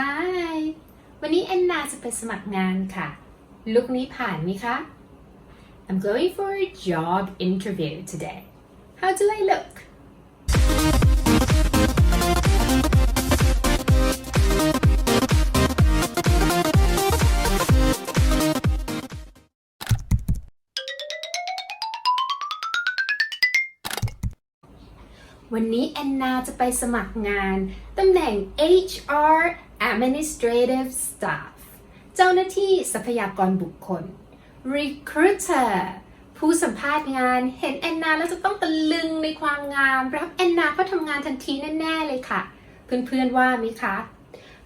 Hi วันนี้แอนนาจะไปสมัครงานค่ะ ลุกนี้ผ่านไหมคะ I'm going for a job interview today. How do I look? วันนี้แอนนาจะไปสมัครงานตำแหน่ง HR Administrative Staff เจ้าหน้าที่ทรัพยากรบุคคล Recruiter ผู้สัมภาษณ์งานเห็นแอนนาแล้วจะต้องตะลึงในความงาม รับแอนนาก็ทำงานทันทีแน่ ๆ เลยค่ะ เพื่อน ๆ ว่าไหมคะ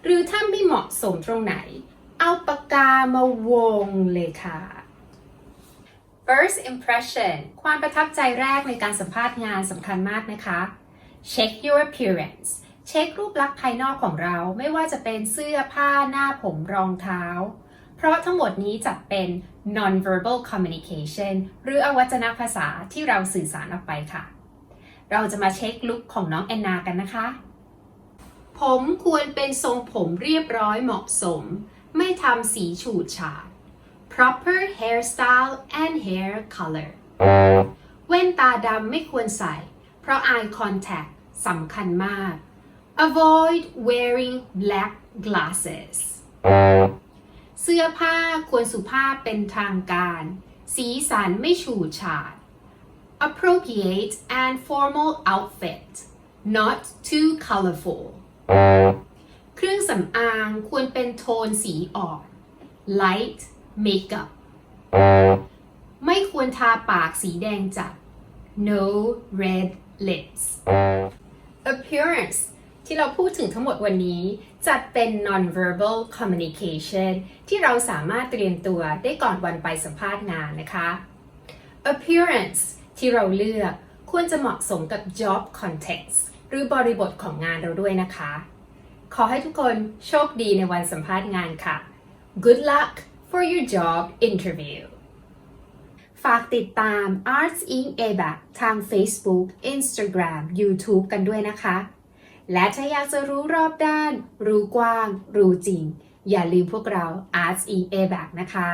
หรือถ้าไม่เหมาะสมตรงไหน เอาปากกามาวงเลยค่ะ First impression ความประทับใจแรกในการสัมภาษณ์งานสำคัญมากนะคะ Check your appearance เช็ครูปลักษณ์ภายนอกของเราไม่ว่าจะเป็นเสื้อผ้าหน้าผมรองเท้า เพราะทั้งหมดนี้จัดเป็น non-verbal communication หรืออวัจนภาษาที่เราสื่อสารออกไปค่ะ เราจะมาเช็คลุคของน้องแอนนากันนะคะ ผมควรเป็นทรงผมเรียบร้อยเหมาะสม ไม่ทำสีฉูดฉาด proper hairstyle and hair color แว่นตาดำไม่ควรใส่ เพราะ eye contact สำคัญมาก avoid wearing black glasses เสื้อผ้าควรสุภาพเป็นทางการ สีสันไม่ฉูดฉาด appropriate and formal outfit not too colorful เครื่องสำอางควรเป็นโทนสีอ่อน light makeup ไม่ควรทาปากสีแดงจัด no red lips appearance ที่เราพูดถึงทั้งหมดวันนี้ จัดเป็น non-verbal communication ที่เราสามารถเตรียมตัวได้ก่อนวันไปสัมภาษณ์งานนะคะ appearance ที่เราเลือกควรจะเหมาะสมกับ job context หรือบริบทของงานเราด้วยนะคะ ขอให้ทุกคนโชคดีในวันสัมภาษณ์งานค่ะ Good luck for your job interview ฝากติดตาม Arts in ABAC ทาง Facebook Instagram YouTube กันด้วยนะคะ และถ้าอยากจะรู้รอบด้าน รู้กว้าง รู้จริง อย่าลืมพวกเรา Arts in a b a c นะคะ